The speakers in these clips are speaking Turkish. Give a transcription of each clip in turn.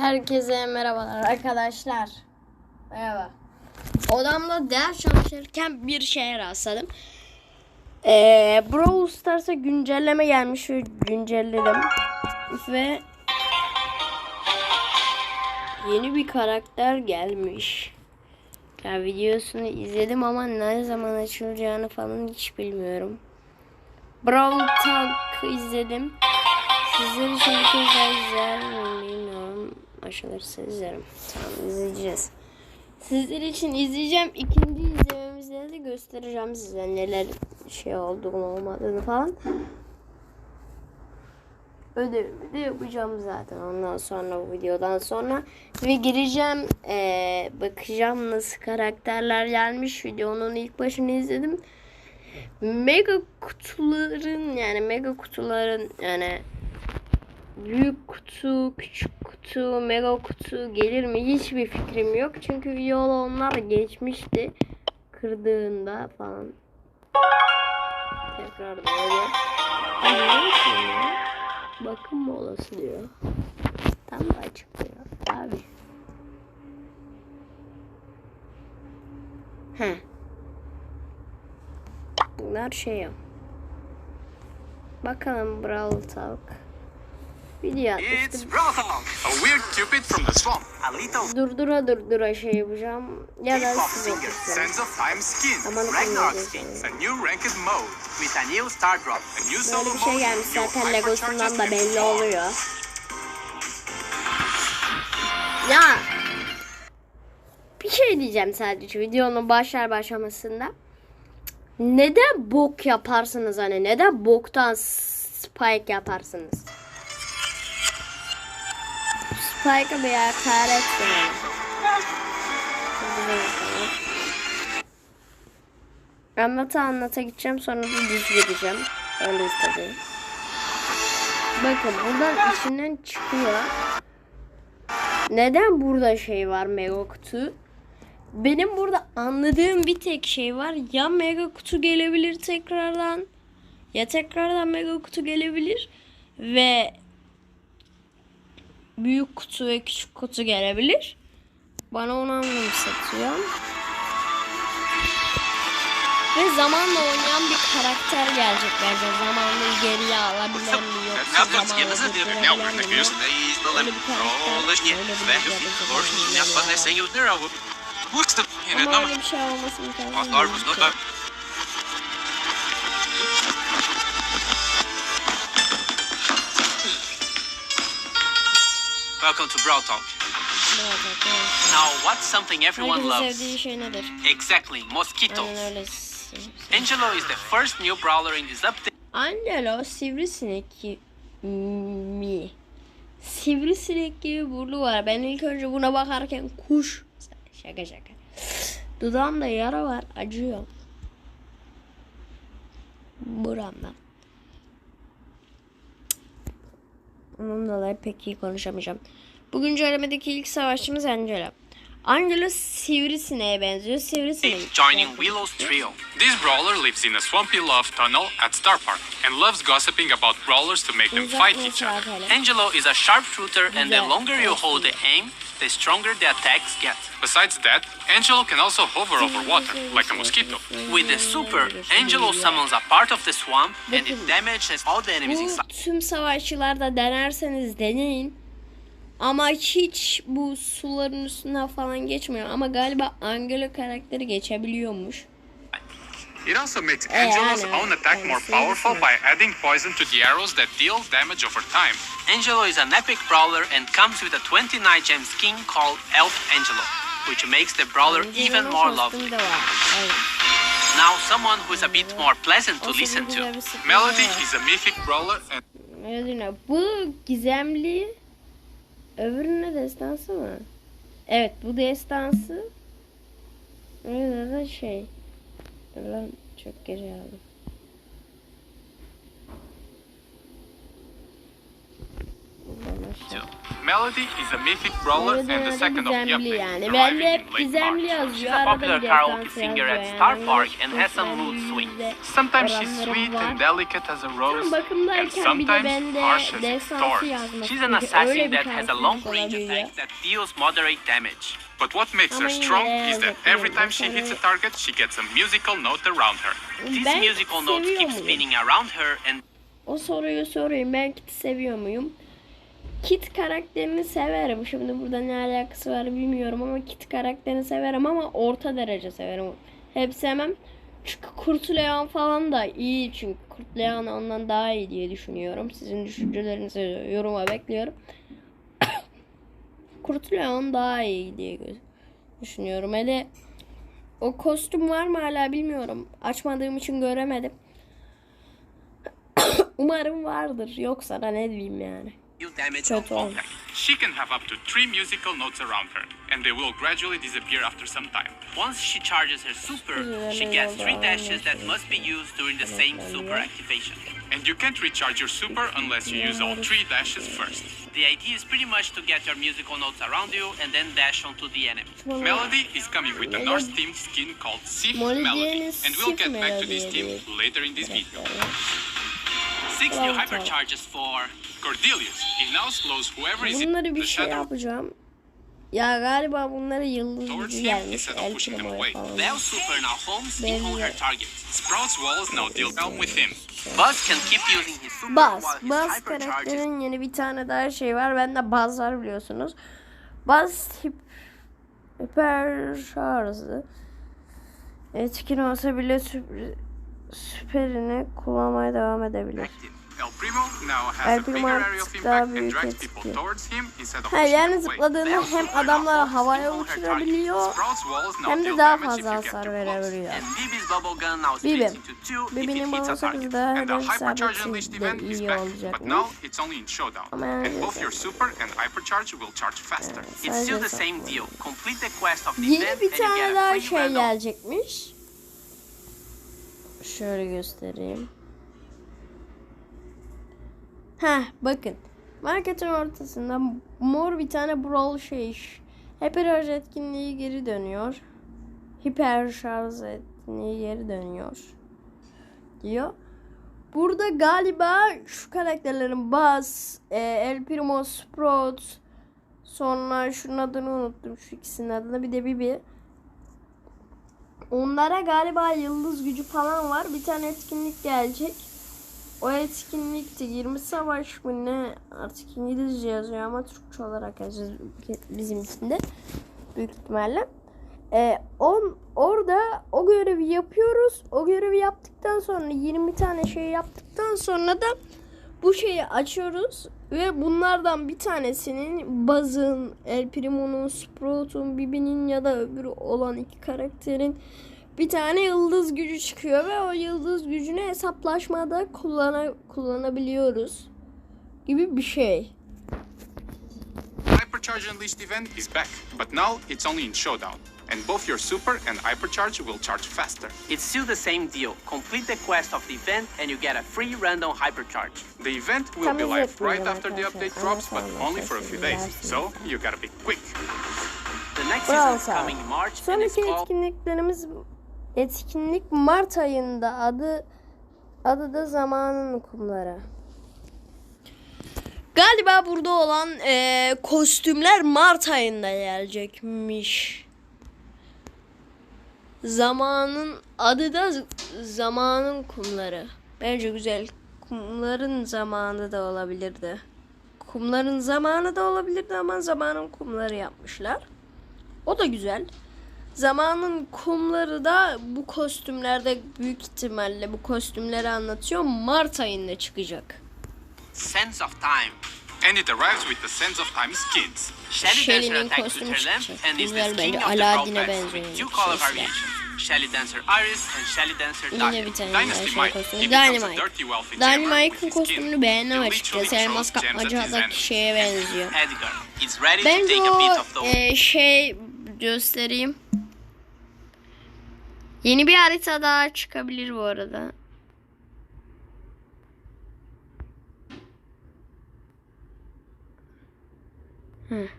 Herkese merhabalar arkadaşlar. Merhaba. Odamda ders çalışırken bir şeye rastladım. Ee, Brawl Stars'a güncelleme gelmiş ve güncelledim. Ve yeni bir karakter gelmiş. Ya videosunu izledim ama ne zaman açılacağını falan hiç bilmiyorum. Brawl Talk izledim. Sizler için bir kez Açılırsa izlerim. Tamam izleyeceğiz. Sizler için izleyeceğim. İkinci izlememizde de göstereceğim size neler şey olduğunu olmadığını falan. Ödevimi de yapacağım zaten ondan sonra bu videodan sonra. Ve gireceğim eee, bakacağım nasıl karakterler gelmiş. Videonun ilk başını izledim. Mega kutuların yani mega kutuların yani büyük kutu, küçük kutu, mega kutu gelir mi hiçbir fikrim yok. Çünkü videoda onlar geçmişti. Kırdığında falan. Tekrar böyle. Ya? Bakım molası diyor. Tam da açıklıyor. Abi. He. Bunlar şey yap. Bakalım Brawl Talk. Video It's atmıştım. Brothon, a weird cupid from the swamp. A little Durdura durdura şey yapacağım. Ya da. Sands of Time Skin, Allah'ım. skins, a new ranked mode with a new star drop, a new solo Böyle bir şey mode, gelmiş new zaten Legosundan da belli oluyor. Ya bir şey diyeceğim sadece videonun başlar başlamasında. Neden bok yaparsınız hani? Neden boktan spike yaparsınız? Spike'a bir hakaret yani. Anlata anlata gideceğim sonra da düz gideceğim. Öyle istedim. Bakın buradan içinden çıkıyor. Neden burada şey var mega kutu? Benim burada anladığım bir tek şey var. Ya mega kutu gelebilir tekrardan. Ya tekrardan mega kutu gelebilir. Ve büyük kutu ve küçük kutu gelebilir. Bana onu anımsatıyor. Ve zamanla oynayan bir karakter gelecek bence. Zamanla geriye alabilir mi yoksa zamanla durdurabilir mi? Öyle bir karakter, öyle bir yapacağız. Ama öyle bir şey olması. Welcome to Brawl Talk. Evet. Now, what's something everyone Herkesin loves? sevdiği şey nedir? Exactly, mosquitoes. Aynen öyle. Angelo is the first new brawler in this update. Angelo sivrisinek ki- mi? Sivrisinek gibi burnu var. Ben ilk önce buna bakarken kuş. Şaka şaka. Dudağımda yara var. Acıyor. Buramda. Onunla da pek iyi konuşamayacağım. Bu güncellemedeki ilk savaşçımız Angelo. Angelo sivrisineğe benziyor. Sivrisinek. joining Willow's trio. This brawler lives in a swampy love tunnel at Star Park and loves gossiping about brawlers to make them fight each other. Angelo is a sharpshooter, and the longer you hold the aim, the stronger the attacks get. Besides that, Angelo can also hover over water, like a mosquito. With the super, Angelo summons a part of the swamp, and it damages all the enemies inside. tüm savaşçılarda denerseniz deneyin. Ama hiç bu suların üstünden falan geçmiyor. Ama galiba Angelo karakteri geçebiliyormuş. It also makes Eh, Angelo's I know. own attack more Honestly, powerful it's by adding poison to the arrows that deal damage over time. Angelo is an epic brawler and comes with a 29 gem skin called Elf Angelo, which makes the brawler even Angelo'nun more lovely. Now, someone who is a bit more pleasant to listen to. Melody is a mythic brawler and Melody Bu gizemli. Öbürüne destansı mı? Evet bu destansı. Öyle de şey. Dur lan çok geri aldım. Melody is a mythic brawler and the second of update, yani. Ben de hep late gizemli yazıyor. She's a popular karaoke singer at Star. Park and has some mood swings. Sometimes she's sweet and delicate as a rose, and sometimes harsh as a thorn. She's an assassin that has a long range attack that deals moderate damage. But what makes her strong is that every time she hits a target, she gets a musical note around her. This musical note keeps spinning around her and O soruyu sorayım. Ben Kit'i seviyor muyum? Kit karakterini severim. Şimdi burada ne alakası var bilmiyorum ama Kit karakterini severim ama orta derece severim. Hep sevmem. Çünkü Kurt Leon falan da iyi çünkü Kurt Leon ondan daha iyi diye düşünüyorum. Sizin düşüncelerinizi yoruma bekliyorum. Kurt Leon daha iyi diye düşünüyorum. Hele o kostüm var mı hala bilmiyorum. Açmadığım için göremedim. Umarım vardır. Yoksa da ne diyeyim yani. Deal damage on Kötü She can have up to three musical notes around her, and they will gradually disappear after some time. Once she charges her super, she gets three dashes that must be used during the same super activation. And you can't recharge your super unless you use all three dashes first. The idea is pretty much to get your musical notes around you and then dash onto the enemy. Melody is coming with a Norse themed skin called Sif Molly Melody, and we'll get back to this Melody theme later in this video. Six new Well, hypercharges for Cordelius, he now slows whoever is Bunları bir şey yapacağım. Ya galiba bunlara yıldız gücü gelmiş. El away. falan. Him. Buzz can keep using his super Buzz. karakterin yeni bir tane daha şey var. Bende Buzz var biliyorsunuz. Buzz hip, hiper şarjı. Etkin olsa bile süper, süperini kullanmaya devam edebilir. El Primo artık daha büyük etki. Ha, yani zıpladığında hem adamları havaya uçurabiliyor hem de daha fazla hasar verebiliyor. Bibi. Bibi'nin hits a babası target. kızı daha And the hedef Hypercharge sabiti Unleashed de iyi olacakmış. Ama yani And both your neyse. Super and Hypercharge will charge faster. It's still the Sadece same saklı. deal. Complete the quest of the Yeni bir and you tane daha şey gelecekmiş. Şöyle göstereyim. Heh bakın. Marketin ortasında mor bir tane brawl şey. Hiper etkinliği geri dönüyor. Hiper şarj etkinliği geri dönüyor. Diyor. Burada galiba şu karakterlerin Buzz, e, El Primo, Sprout, sonra şunun adını unuttum. Şu ikisinin adını bir de Bibi. Onlara galiba yıldız gücü falan var. Bir tane etkinlik gelecek. O etkinlikte 20 savaş mı ne artık İngilizce yazıyor ama Türkçe olarak yazıyor bizimkinde. Büyük ihtimalle. Ee, on, orada o görevi yapıyoruz. O görevi yaptıktan sonra 20 tane şey yaptıktan sonra da bu şeyi açıyoruz ve bunlardan bir tanesinin Buzz'ın, El Primo'nun, Sprout'un, Bibi'nin ya da öbürü olan iki karakterin bir tane yıldız gücü çıkıyor ve o yıldız gücünü hesaplaşmada kullana, kullanabiliyoruz gibi bir şey. Hypercharge Unleashed event is back, but now it's only in Showdown. And both your Super and Hypercharge will charge faster. It's still the same deal. Complete the quest of the event and you get a free random hypercharge. The event will be live right after the update drops, but only for a few days. So you gotta be quick. The next season is coming in March and it's Sonraki called etkinliklerimiz etkinlik Mart ayında adı adı da zamanın kumları. Galiba burada olan eee, kostümler Mart ayında gelecekmiş. Zamanın adı da zamanın kumları. Bence güzel. Kumların zamanı da olabilirdi. Kumların zamanı da olabilirdi ama zamanın kumları yapmışlar. O da güzel. Zamanın kumları da bu kostümlerde büyük ihtimalle bu kostümleri anlatıyor. Mart ayında çıkacak. Sense of Time. And it arrives with the Sense of Time skins. Shelly Shelly'nin kostümü çıkacak. Güzel bence. Aladdin'e benziyor Shelly Dancer Iris and Shelly Dancer Yine bir tane daha şey kostümü. Dynamite. Dynamite'ın kostümünü beğendim He açıkçası. Elmas kapmacadaki şeye benziyor. Take a o e, şey göstereyim. Yeni bir harita daha çıkabilir bu arada. Dur şuradan başlatalım. Belly dancer Dahlia. Dynasty Mike. He becomes a dark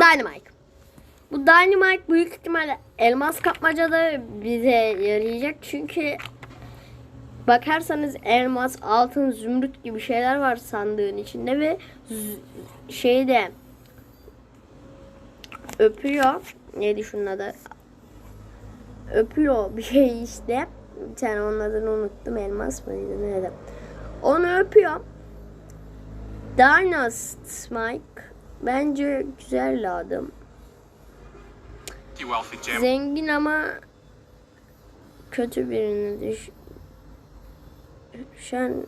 Dynamite. Bu Dynamite büyük ihtimalle elmas kapmacada bize yarayacak çünkü bakarsanız elmas, altın, zümrüt gibi şeyler var sandığın içinde ve şeyde öpüyor. Neydi şunun adı? Öpüyor bir şey işte. Bir tane onun adını unuttum. Elmas mıydı? Neydi? Onu öpüyor. Dynast Mike bence güzel gem. Zengin ama kötü birini düş düşen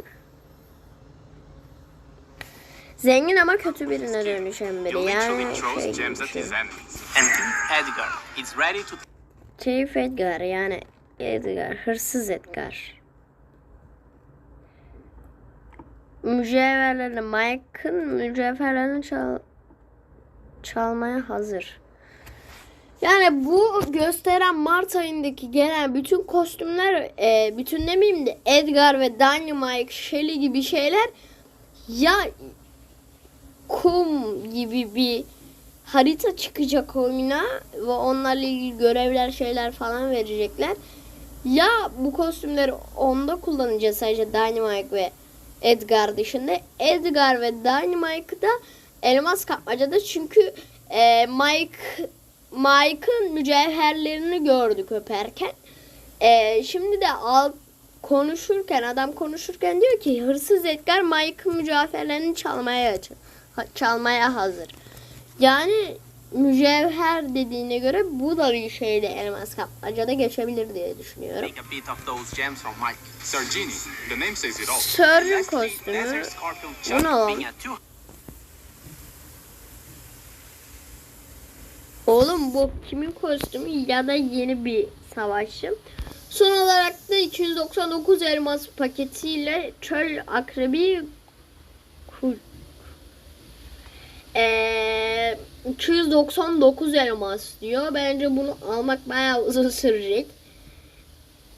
Zengin ama kötü birine dönüşen biri. Yani şey Edgar Edgar yani Edgar, hırsız Edgar. Mücevherlerini, Mike'ın mücevherlerini çal çalmaya hazır. Yani bu gösteren Mart ayındaki gelen bütün kostümler, e, bütün demeyeyim de Edgar ve Dynamite, Shelly gibi şeyler ya kum gibi bir harita çıkacak oyuna ve onlarla ilgili görevler şeyler falan verecekler. Ya bu kostümleri onda kullanacağız sadece Dynamite ve Edgar dışında. Edgar ve Dynamite'da elmas kapmacada çünkü e, Mike Mike'ın mücevherlerini gördük öperken. E, şimdi de al konuşurken adam konuşurken diyor ki hırsız Edgar Mike'ın mücevherlerini çalmaya çalmaya hazır. Yani mücevher dediğine göre bu da bir şeyde elmas kapmacada geçebilir diye düşünüyorum. Lastly, kostümü Bu ne Oğlum? bu kimin kostümü? Ya da yeni bir savaşçı. Son olarak da 299 elmas paketiyle çöl akrebi Eee 299 elmas diyor. Bence bunu almak bayağı uzun sürecek.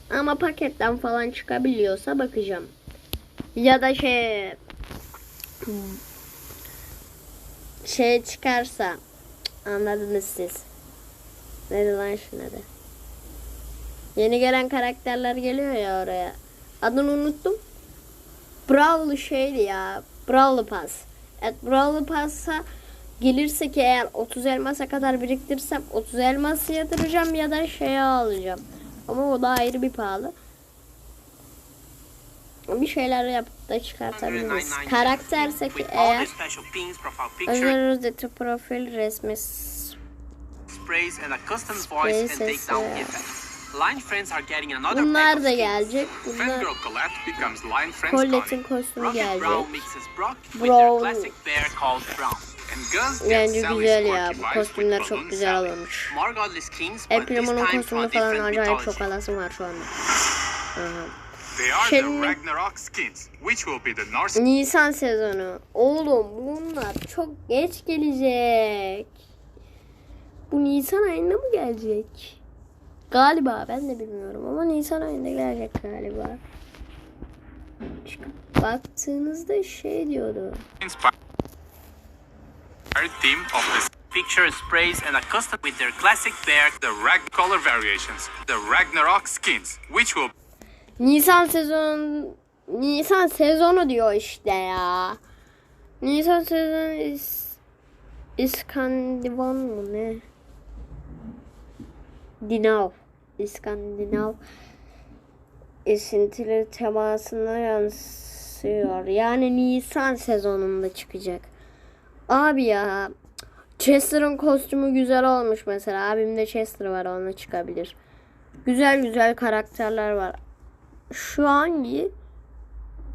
Ama paketten falan çıkabiliyorsa bakacağım. Ya da şey şey çıkarsa Anladınız siz. Neydi lan şuna da. Yeni gelen karakterler geliyor ya oraya. Adını unuttum. Brawl şeydi ya. Brawl Pass. Evet Brawl Pass'a gelirse ki eğer 30 elmasa kadar biriktirirsem 30 elmas yatıracağım ya da şeye alacağım. Ama o da ayrı bir pahalı. Bir şeyler yapıp da çıkartabiliriz. 199 Karaktersek with all eğer özel özeti profil resmi sprays, and a custom Spray voice and sesi. takedown effects. Line friends are getting another Bunlar da gelecek. Bunlar Colette'in kostümü gelecek. Brown Bence güzel ya. Bu kostümler çok güzel olmuş. A kostümünü falan acayip çok alasım var şu anda. Şimdi- Nisan sezonu. Oğlum bunlar çok geç gelecek. Bu Nisan ayında mı gelecek? Galiba ben de bilmiyorum ama Nisan ayında gelecek galiba. Çıkıp baktığınızda şey diyordu. Theme of the Picture sprays and a custom with their classic bear. the Rag color variations, the Ragnarok skins, which will Nisan sezon Nisan sezonu diyor işte ya. Nisan sezonu is İskandinav mı ne? Dinav. İskandinav esintileri temasına yansıyor. Yani Nisan sezonunda çıkacak. Abi ya Chester'ın kostümü güzel olmuş mesela. Abimde Chester var ona çıkabilir. Güzel güzel karakterler var. Şu hangi?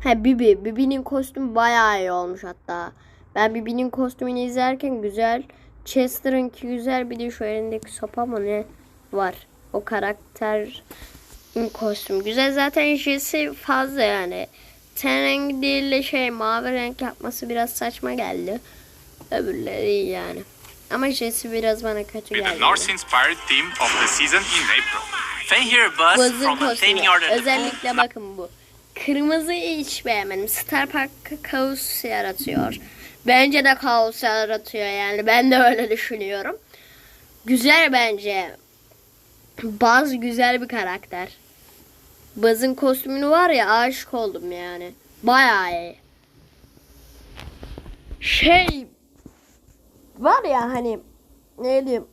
He Bibi. Bibi'nin kostümü bayağı iyi olmuş hatta. Ben Bibi'nin kostümünü izlerken güzel. Chester'ınki güzel. Bir de şu elindeki sopa mı ne var. O karakter kostüm güzel. Zaten Jesse fazla yani. Ten rengi değil de şey mavi renk yapması biraz saçma geldi. Öbürleri iyi yani. Ama Jesse biraz bana kötü the geldi. Norse inspired theme of the season in April. Fenrir Buzz Buzz'ın from kostümü. Attaining Order. Özellikle bakın bu. Kırmızıyı hiç beğenmedim. Star Park kaos yaratıyor. Bence de kaos yaratıyor yani. Ben de öyle düşünüyorum. Güzel bence. Baz güzel bir karakter. Baz'ın kostümünü var ya aşık oldum yani. Bayağı iyi. Şey var ya hani ne diyeyim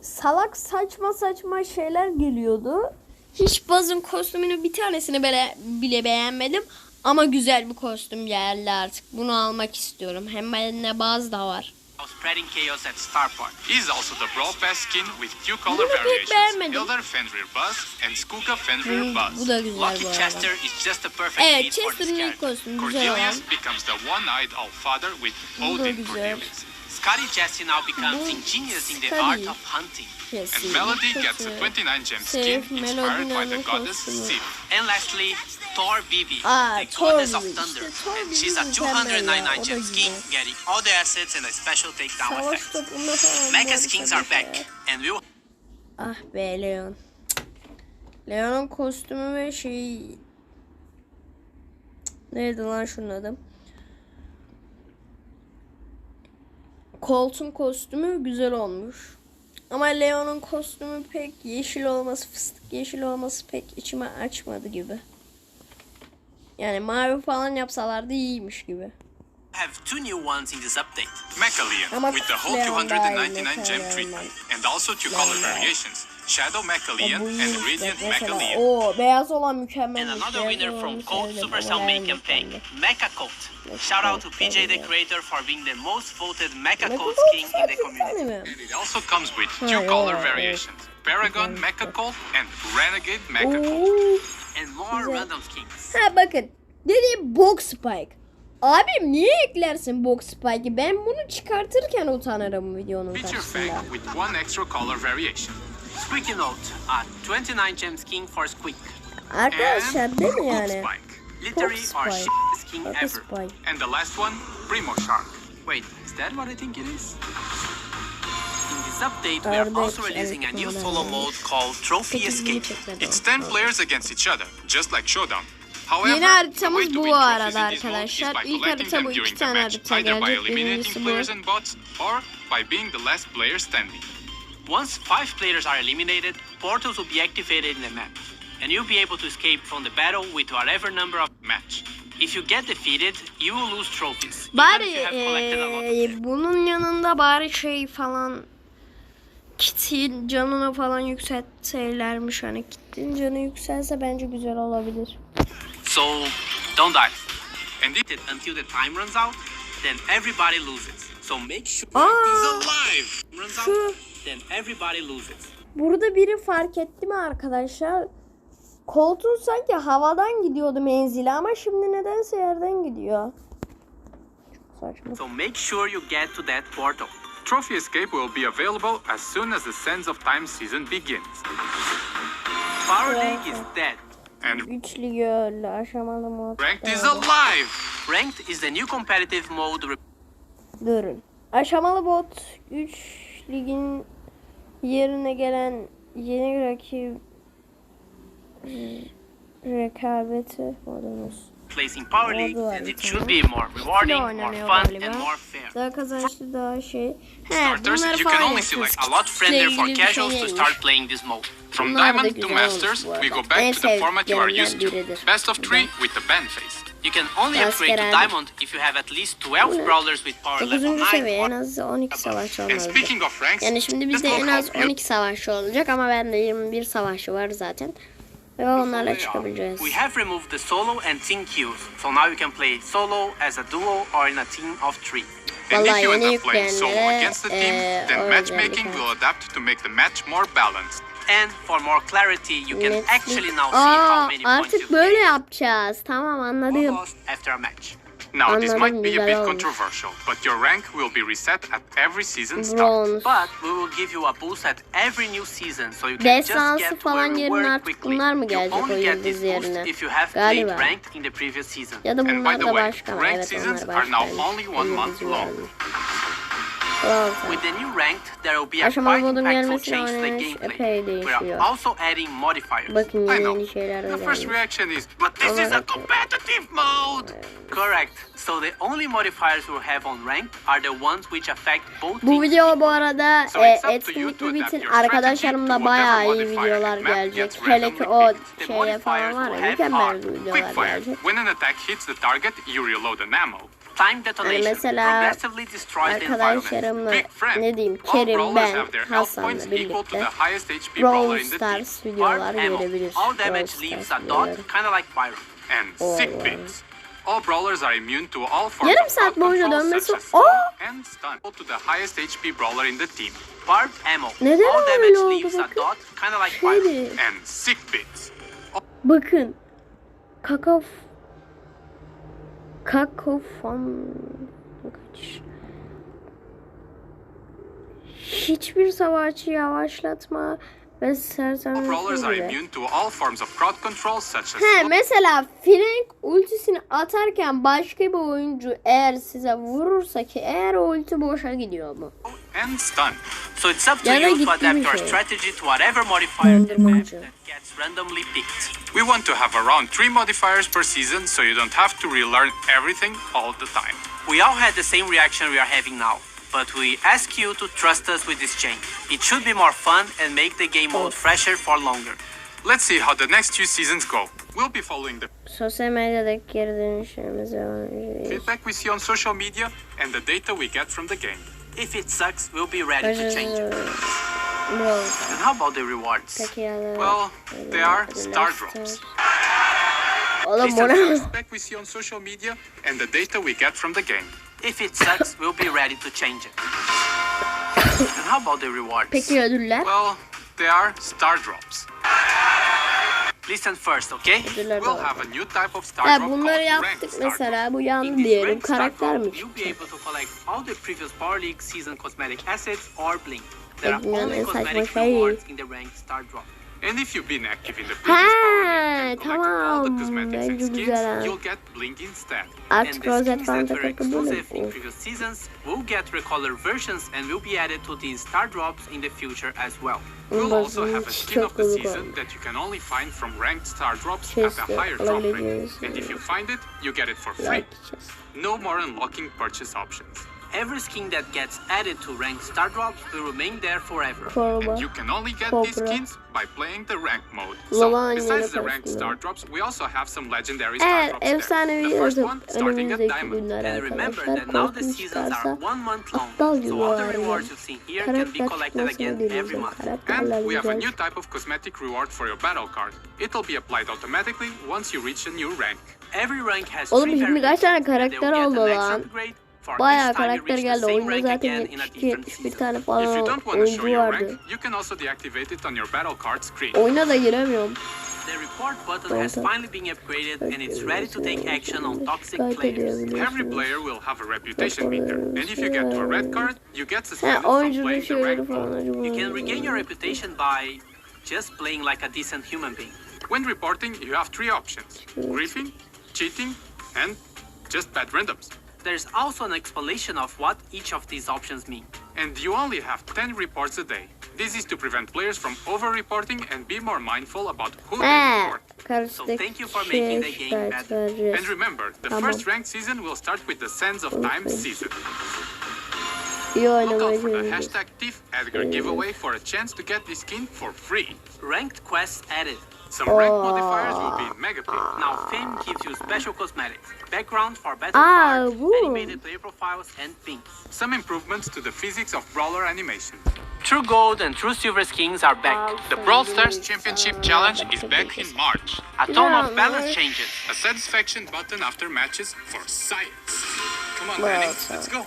salak saçma saçma şeyler geliyordu. Hiç Baz'ın kostümünü bir tanesini bile, bile beğenmedim. Ama güzel bir kostüm geldi artık. Bunu almak istiyorum. Hem bende Baz da var. Spreading chaos at Star Park. Is also the Brawl Pass skin with two color Bunu variations. beğenmedim. Hilder Fenrir Buzz and Skullka Fenrir Bu, Buzz. bu da güzel Lucky bu. Chester is just the perfect Evet fit for this character. kostümü. Cordelius becomes the one-eyed Allfather with Bu da Odin güzel. Scotty Jesse now becomes ingenious in the art of hunting. And Melody gets a iyi. 29 gem skin inspired by the goddess. Sif. And lastly, Thor Bibi, Ah, the Thor goddess of thunder. İşte Thor and she's a mükemmel ya, 299 o da gem skin, güzel. getting all the assets and a special takedown effect. Mecha skins are back, and we will Ah be Leon. Leon'un kostümü ve şey... Neydi lan şunun adı? Colt'un kostümü güzel olmuş. Ama Leon'un kostümü pek yeşil olması, fıstık yeşil olması pek içime açmadı gibi. Yani mavi falan yapsalardı iyiymiş gibi. have two new ones in this update. Mechalian Ama with the whole Leon daha iyi 299 gem treatment. And also two color variations. Shadow bu and Radiant. Mechalian. Oo beyaz olan mükemmel. And another winner from Colt Supercell Main campaign, Mecha Colt. Shout out to PJ the creator for being the most voted Mecha Colt king in the community. And it also comes with two color variations. Paragon Mecha Colt and Renegade Mecha Colt. And more random skins. Ha bakın. Dediğim box spike. Abim niye eklersin box spike'ı? Ben bunu çıkartırken utanırım videonun karşısında. Fang with one extra color variation. Squeaky Note, a 29 gem King for Squeak. Arkadaşlar değil mi yani? Spike. Literally Hook our Spike. shittiest skin Hook ever. spike. And the last one, Primo Shark. Wait, is that what I think it is? In this update, we are also releasing a new solo mode called Trophy Escape. It's 10 players against each other, just like Showdown. However, Yeni the way haritamız to bu win trophies arada in this mode is arkadaşlar. by İlk collecting harita them bu. İki during the tane match, harita either by gelecek. eliminating Birincisi bu. players and bots or by being the last player standing. Once five players are eliminated, portals will be activated in the map, and you'll be able to escape from the battle with whatever number of Match. If you get defeated, you will lose trophies. Bari if them. bunun yanında bari şey falan Kit'in canını falan yükseltselermiş hani Kit'in canı yükselse bence güzel olabilir. So, don't die. And it Until the time runs out, then everybody loses. So make sure Aa, alive! runs out, then everybody loses. burada biri fark etti mi arkadaşlar? Koltuğun sanki havadan gidiyordu menzili ama şimdi nedense yerden gidiyor. Çok saçma. So make sure you get to that portal. Trophy Escape will be available as soon as the Sands of Time season begins. Power. League is dead. And Güç ligi öyle aşamalı mod. Ranked is alive! Ranked is the new competitive mode Durun. Aşamalı bot 3 ligin yerine gelen yeni rakip rekabeti modumuz. Replacing Power League, and it should be more rewarding, more fun, galiba. and more fair. Daha kazançlı daha şey. He Starters, you can only select A lot friendlier for casuals şey to start playing this mode. From Diamond to Masters, we go back En to the format you are used to. Best of three with the band phase. You can only upgrade to. Diamond if you have at least 12 brawlers with power level 9. 9 seviye en az 12 savaşçı And olmalı. speaking of ranks, Yani şimdi bizde en will az help you 12 savaşçı olacak ama bende 21 savaşçı var zaten. Ve onlarla They are. çıkabileceğiz. We have removed the solo and team queues, so now you can play solo as a duo or in a team of three. And Vallahi if you end up playing solo yükleyenlere, against the team, eee, then matchmaking will adapt to make the match more balanced. And for more clarity, you can Netflix. actually now see how many points artık you böyle gained yapacağız. Tamam or anladım. lost after a match. Now, this might be a bit controversial, but your rank will be reset at every season start. But we will give you a boost at every new season, so you can just Destansı get to falan where you yerine were artık quickly. bunlar mı You gelecek only get this yıldız boost yerine? if you have Galiba. played ranked in the previous season. Ya da And by bunlar the da way, başka ranked Evet seasons are now başka. only one month long. With the new ranked, there will be a quite impactful change to the gameplay. We are also adding modifiers. I know. yeni şeyler de The first reaction is, But this is a competitive mode! Correct. So the only modifiers we'll have on ranked are the ones which affect both Bu teams. video bu arada So e, it's up etkinlik bir adapt bitin your strategy arkadaşlarımla bayağı iyi videolar gelecek. Hele ki o şeye falan var ya mükemmel videolar gelecek. When an attack hits the target, you reload an ammo. Detonation mesela. Arkadaşlarımla ne diyeyim Kerim ben Hasan'la birlikte Brawl. Stars videolar görebiliriz. All Brawl Stars videoları. Oh, brawlers are immune to all forms Yarım saat boyunca dönmesi- slow and stun to the highest HP brawler in the team. Barb ammo. Neden All öyle oldu bakın? dot, kind of like. Şeydi. And sick bits. Bakın. Kakof. Kakofon. Kaç. Hiçbir savaşçı yavaşlatma ve All sersemletme brawlers are gibi. immune to all forms of crowd control such as He mesela Frank ultisini atarken başka bir oyuncu eğer size vurursa ki eğer o ulti boşa gidiyor mu? And stun. So it's up to da you to adapt your strategy to whatever mm, modifier the map that gets randomly picked. We want to have around three modifiers per season so you don't have to relearn everything all the time. We all had the same reaction we are having now, but we ask you to trust us with this change. It should be more fun and make the game mode oh. fresher for longer. Let's see how the next two seasons go. We'll be following the Sosyal medyadaki geri dönüşlerimize devam edeceğiz. feedback we see on social media and the data we get from the game. If it sucks, we'll be ready to change it. Brawl And how about the rewards? Peki ya da... Well, they are star drops. Oğlum These bu are the ne? feedback we see on social media and the data we get from the game. If it sucks, we'll be ready to change it. And how about the rewards? Well, they are star drops. Listen first, okay? We'll have a new type of star Ha, bunları yaptık mesela. Bu yandı diyelim. Karakter mi you'll be able to collect all the previous Power League season cosmetic assets or blink. There are only cosmetic rewards in the ranked star drop. And if you've been active in the previous Power League and Ha, the tamam. cosmetics and Bence skins, güzel you'll get Blink instead. And Artık the rozet skins falan that were exclusive in previous seasons will get recolor versions and will be added to these star drops in the future as well. We'll also have a skin of the season that you can only find from ranked star drops at a higher drop rate. And if you find it, you get it for free. No more unlocking purchase options. Every skin that gets added to ranked star drops will remain there forever. Koruma. And you can only get these Cobra. skins by playing the ranked mode. So, besides the ranked star drops, we also have some legendary star Eğer drops there. The first one starting at diamond. And remember that now the seasons are one month long, so all the rewards you've seen here can be collected again every month. And we have a new type of cosmetic reward for your battle card. It'll be applied automatically once you reach a new rank. Every rank has Oğlum three şimdi kaç tane karakter oldu the next lan? Bayağı each time you karakter geldi. same Oyunda rank zaten again in a 72 different season. tane If falan you don't want to show oyuncu your vardı. rank, you can also deactivate it on your battle card screen. Oyuna da giremiyorum. The report button has finally been upgraded and it's ready to take action on toxic players. Every player will have a reputation meter, and if you get to a red card, you get suspended from playing the şeyleri rank mode. You can regain your reputation by just playing like a decent human being. When reporting, you have three options: griefing, cheating, and just bad randoms. There's also an explanation of what each of these options mean. And you only have 10 reports a day. This is to prevent players from over-reporting and be more mindful about who they report. So thank you for making the game better. And remember, the first ranked season will start with the Sands of Time season. İyi Look out for the göreceğiz. hashtag TiefEdgar giveaway for a chance to get this skin for free. Ranked quests added. Some ranked modifiers will be in Mega Pit. Now Fame gives you special cosmetics, background for battle Ah, cards, woo. animated player profiles, and pins. Some improvements to the physics of brawler animation. True gold and true silver skins are back. The Brawl Stars Championship Challenge is back in March. A tone of balance nice. changes. A satisfaction button after matches for science. Come on, Brawl Danny, let's go.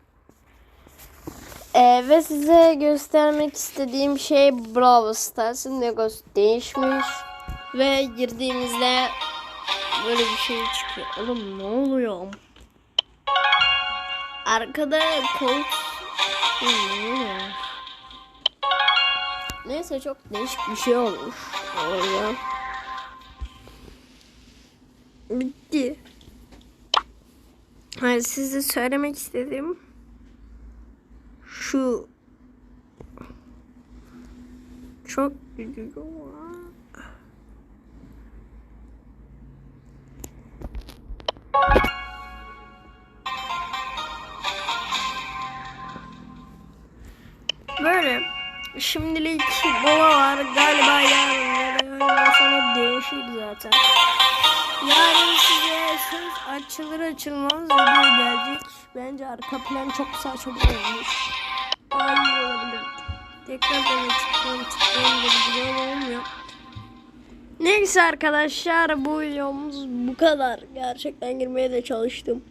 Ee, ve size göstermek istediğim şey Brawl Stars'ın logosu değişmiş. Ve girdiğimizde böyle bir şey çıkıyor. Oğlum ne oluyor? Arkada Colt? Neyse çok değişik bir şey olmuş. Orada. Bitti. Hayır size söylemek istediğim şu çok güzel. Böyle. Şimdilik bola var. Galiba yarın ya da yarından sonra değişir zaten. Yarın size söz açılır açılmaz video gelecek. Bence arka plan çok saçma olmuş. İyi olabilir. Tekrar tıklayın tıklayın da video olmuyor. Neyse arkadaşlar bu videomuz bu kadar. Gerçekten girmeye de çalıştım.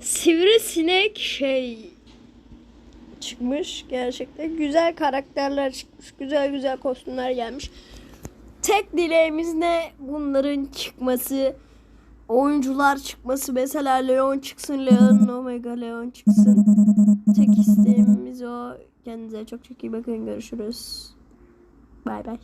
Sivrisinek şey çıkmış. Gerçekten güzel karakterler çıkmış. Güzel güzel kostümler gelmiş. Tek dileğimiz ne? Bunların çıkması. Oyuncular çıkması. Mesela Leon çıksın. Leon Omega Leon çıksın. Tek isteğimiz Kendinize çok çok iyi bakın. Görüşürüz. Bay bay.